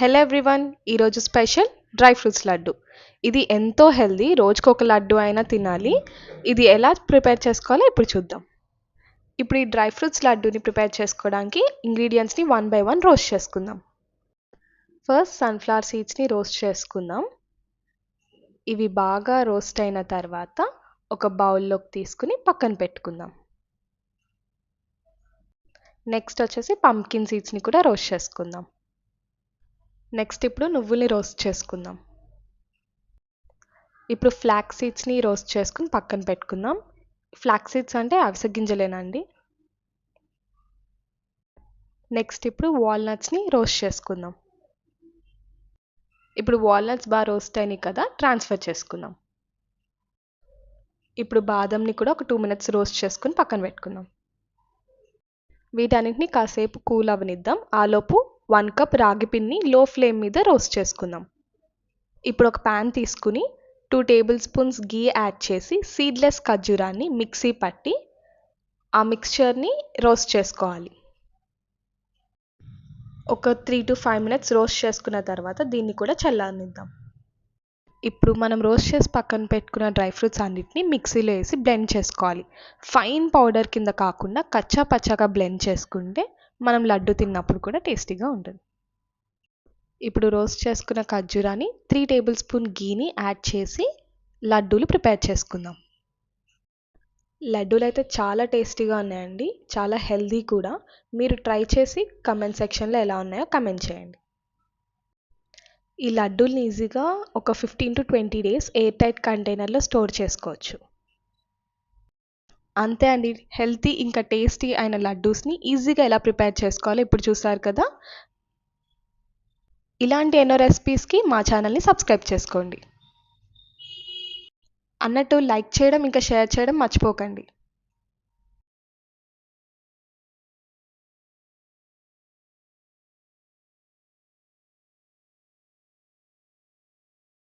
Hello everyone ఈరోజు special dry fruits laddu. ఇది ఎంతో హెల్దీ రోజుకు ఒక లడ్డు అయినా తినాలి. ఇది ఎలా ప్రిపేర్ చేసుకోవాలో ఇప్పుడు చూద్దాం. ఇప్పుడు ఈ డ్రై ఫ్రూట్స్ లడ్డూని ప్రిపేర్ చేసుకోవడానికి ఇంగ్రీడియంట్స్ని వన్ బై వన్ రోస్ట్ చేసుకుందాం. ఫస్ట్ సన్ఫ్లవర్ సీడ్స్ని రోస్ట్ చేసుకుందాం. ఇవి బాగా రోస్ట్ అయిన తర్వాత ఒక బౌల్లోకి తీసుకుని పక్కన పెట్టుకుందాం. నెక్స్ట్ వచ్చేసి పంకిన్ సీడ్స్ని కూడా రోస్ట్ చేసుకుందాం. నెక్స్ట్ ఇప్పుడు నువ్వుల్ని రోస్ట్ చేసుకుందాం. ఇప్పుడు ఫ్లాక్ సీడ్స్ని రోస్ట్ చేసుకుని పక్కన పెట్టుకుందాం. ఫ్లాక్ సీడ్స్ అంటే అవిసె గింజలేనండి నెక్స్ట్ ఇప్పుడు వాల్నట్స్ని రోస్ట్ చేసుకుందాం. ఇప్పుడు వాల్నట్స్ బాగా రోస్ట్ అయినాయి కదా ట్రాన్స్ఫర్ చేసుకుందాం. ఇప్పుడు బాదంని కూడా ఒక టూ మినిట్స్ రోస్ట్ చేసుకుని పక్కన పెట్టుకుందాం. వీటన్నింటినీ కాసేపు కూల్ అవనిద్దాం. ఆలోపు వన్ కప్ రాగి పిండిని లో ఫ్లేమ్ మీద రోస్ట్ చేసుకుందాం. ఇప్పుడు ఒక ప్యాన్ తీసుకుని two table spoons ghee add చేసి సీడ్లెస్ ఖర్జూరాన్ని మిక్సీ పట్టి ఆ మిక్స్చర్ని రోస్ట్ చేసుకోవాలి. ఒక three to five minutes roast చేసుకున్న తర్వాత దీన్ని కూడా చల్లనిద్దాం ఇప్పుడు మనం రోస్ట్ చేసి పక్కన పెట్టుకున్న డ్రై ఫ్రూట్స్ అన్నిటిని మిక్సీలో వేసి బ్లెండ్ చేసుకోవాలి. ఫైన్ పౌడర్ కింద కాకుండా కచ్చా పచ్చాగా బ్లెండ్ చేసుకుంటే మనం లడ్డు తిన్నప్పుడు కూడా టేస్టీగా ఉంటుంది. ఇప్పుడు రోస్ట్ చేసుకున్న ఖర్జూరాని త్రీ టేబుల్ స్పూన్ గీని యాడ్ చేసి లడ్డూలు ప్రిపేర్ చేసుకుందాం. లడ్డూలు అయితే చాలా టేస్టీగా ఉన్నాయండి. చాలా హెల్దీ కూడా. మీరు ట్రై చేసి కమెంట్ సెక్షన్లో ఎలా ఉన్నాయో కమెంట్ చేయండి. ఈ లడ్డూల్ని ఈజీగా ఒక fifteen to twenty days air tight కంటైనర్లో స్టోర్ చేసుకోవచ్చు. అంతే అండి. హెల్తీ ఇంకా టేస్టీ అయిన లడ్డూస్ని ఈజీగా ఎలా ప్రిపేర్ చేసుకోవాలో ఇప్పుడు చూసారు కదా? ఇలాంటి ఎన్నో రెసిపీస్కి మా ఛానల్ని సబ్స్క్రైబ్ చేసుకోండి. అన్నట్టు లైక్ చేయడం ఇంకా షేర్ చేయడం మర్చిపోకండి.